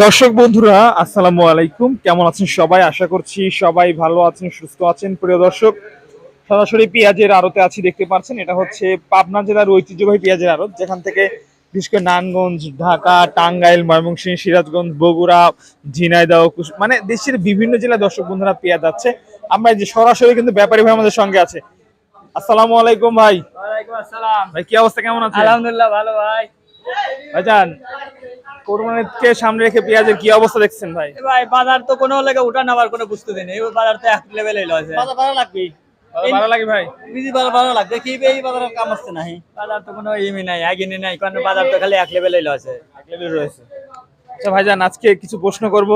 দর্শক বন্ধুরা আসসালামু আলাইকুম। কেমন আছেন সবাই? আশা করছি সবাই ভালো আছেন সুস্থ আছেন। প্রিয় দর্শক সরাসরি পেঁয়াজের আড়তে আছি দেখতে পাচ্ছেন এটা হচ্ছে পাবনা জেলার ঐতিহ্যবাহী পেঁয়াজের আড়ত যেখান থেকে বিশেষ করে নারায়ণগঞ্জ ঢাকা টাঙ্গাইল ময়মনসিংহ সিরাজগঞ্জ বগুড়া ঝিনাইদহ কুশ- মানে দেশের বিভিন্ন জেলায় দর্শক বন্ধুরা পেঁয়াজ আছে। আমরা যে সরাসরি কিন্তু ব্যাপারী ভাই আমাদের সঙ্গে আছে। আসসালামু আলাইকুম ভাই। আসসালাম। ভাই কি অবস্থা? কেমন আছে আলহামদুলিল্লাহ ভালো ভাই। ভাইজান কোরবানিকে সামনে রেখে পেঁয়াজের কি অবস্থা দেখছেন ভাই? ভাই বাজার তো কোনো লেগে উঠান আবার কোনো বুঝতে দিন এই বাজার তো এক লেভেলে লছে বাজার ভালো লাগবে? ভালো লাগে ভাই? বিজি ভালো লাগবে কি এই বাজারের কাম আসছে না বাজার তো কোনো ইমি নাই আগিনি নাই কারণ বাজার তো খালি এক লেভেলে এক রয়েছে। আচ্ছা ভাইজান আজকে কিছু প্রশ্ন করব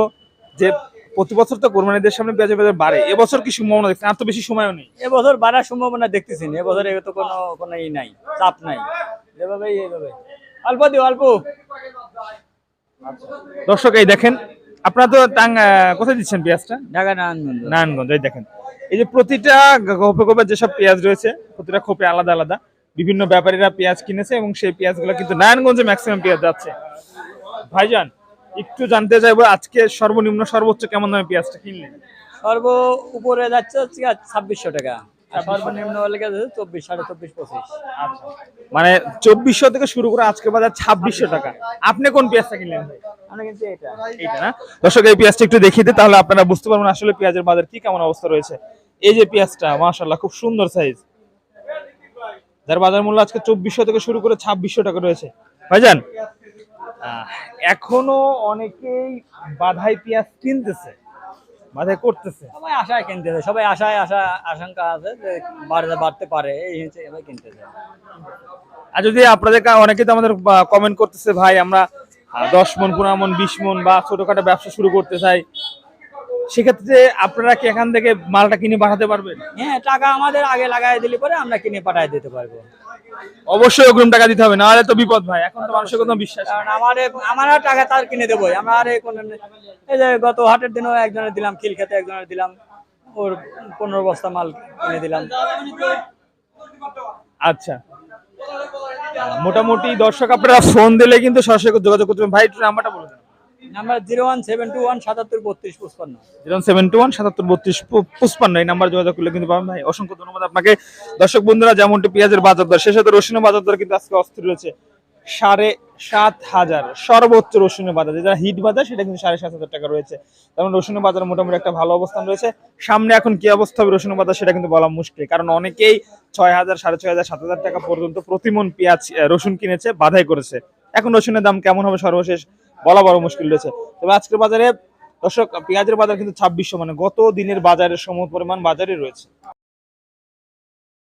যে প্রতি বছর তো কোরবানিদের সামনে পেঁয়াজের বাজার বাড়ে। এবছর কি সম্ভাবনা দেখছেন? আর তো বেশি সময়ও নেই। এবছর বাড়ার সম্ভাবনা দেখতেছি না। এবছর এ তো কোনো কোনো ই নাই চাপ নাই। যেভাবে এইভাবে। অল্প দিও অল্প। দর্শক এই দেখেন আপনারা তো কোথায় দিচ্ছেন পেঁয়াজটা? ঢাকা নারায়ণগঞ্জ। নারায়ণগঞ্জ এই দেখেন। এই যে প্রতিটা খোপে খোপে যেসব পেঁয়াজ রয়েছে প্রতিটা খোপে আলাদা আলাদা। বিভিন্ন ব্যাপারীরা পেঁয়াজ কিনেছে এবং সেই পেঁয়াজগুলো কিন্তু নারায়ণগঞ্জে ম্যাক্সিমাম পেঁয়াজ যাচ্ছে। ভাইজান একটু জানতে চাইব আজকে সর্বনিম্ন সর্বোচ্চ কেমন দামে পেঁয়াজটা কিনলেন? সর্ব উপরে যাচ্ছে ছাব্বিশশো টাকা। সর্বনিম্ন লেগে যাচ্ছে চব্বিশ সাড়ে চব্বিশ পঁচিশ। মানে চব্বিশশো থেকে শুরু করে আজকে বাজার ছাব্বিশশো টাকা। আপনি কোন পেঁয়াজটা কিনলেন দর্শক এই পেঁয়াজটা একটু দেখিয়ে দিই তাহলে আপনারা বুঝতে পারবেন আসলে পেঁয়াজের বাজার কি কেমন অবস্থা রয়েছে। এই যে পেঁয়াজটা মাশাল্লাহ খুব সুন্দর সাইজ যার বাজার মূল্য আজকে চব্বিশশো থেকে শুরু করে ছাব্বিশশো টাকা রয়েছে। ভাইজান এখনও অনেকেই বাধাই পেঁয়াজ কিনতেছে। বাধাই করতেছে। সবাই আশায় কিনতেছে সবাই আশায় আশা আশঙ্কা আছে যে বাড়তে বাড়তে পারে এই হিসেবে সবাই কিনতেছে আর যদি আপনাদের অনেকে তো আমাদের কমেন্ট করতেছে ভাই আমরা দশ মন পনেরো মন বিশ মন বা ছোটখাটো ব্যবসা শুরু করতে চাই। সেক্ষেত্রে আপনারা কি এখান থেকে মালটা কিনে পাঠাতে পারবেন? হ্যাঁ টাকা আমাদের আগে লাগাই দিলে পরে আমরা কিনে পাঠাই দিতে পারব। অবশ্যই অগ্রিম টাকা দিতে হবে নাহলে তো বিপদ ভাই এখন তো মানুষের কোনো বিশ্বাস। কারণ আমার আমার টাকা তার কিনে দেবো। আমার আর কোন এই যে গত হাটের দিনও একজনের দিলাম খিল খেতে একজনের দিলাম ওর পনেরো বস্তা মাল কিনে দিলাম। আচ্ছা। মোটামুটি দর্শক আপনারা ফোন দিলে কিন্তু সরাসরি যোগাযোগ করতে পারবেন। ভাই একটু নাম্বারটা বলে দেন। Number zero one seven two one সাতাত্তর বত্রিশ সেভেন টু ওয়ান সাতাত্তর বত্রিশ নাম্বার যোগাযোগ করলে কিন্তু অসংখ্য ধন্যবাদ আপনাকে। দর্শক বন্ধুরা পেঁয়াজের বাজার দর বাজার দর কিন্তু আজকে অস্থির রয়েছে। সাড়ে সাত হাজার, সর্বোচ্চ বাজার। যেটা হিট বাজার, সেটা কিন্তু সাড়ে সাত হাজার টাকা রয়েছে। রসুনের বাজার মোটামুটি একটা ভালো অবস্থান রয়েছে। সামনে এখন কি অবস্থা হবে রসুনের বাজার, সেটা কিন্তু বলা মুশকিল। কারণ অনেকেই ছয় হাজার, সাড়ে ছয় হাজার, সাত হাজার টাকা পর্যন্ত প্রতিমন পেঁয়াজ রসুন কিনেছে, বাধাই করেছে। এখন রসুনের দাম কেমন হবে সর্বশেষ? বলা বড় মুশকিল রয়েছে। তবে আজকের বাজারে, দর্শক, পেঁয়াজের বাজার কিন্তু ছাব্বিশশো মানে গত দিনের বাজারের সম পরিমাণ বাজারে রয়েছে।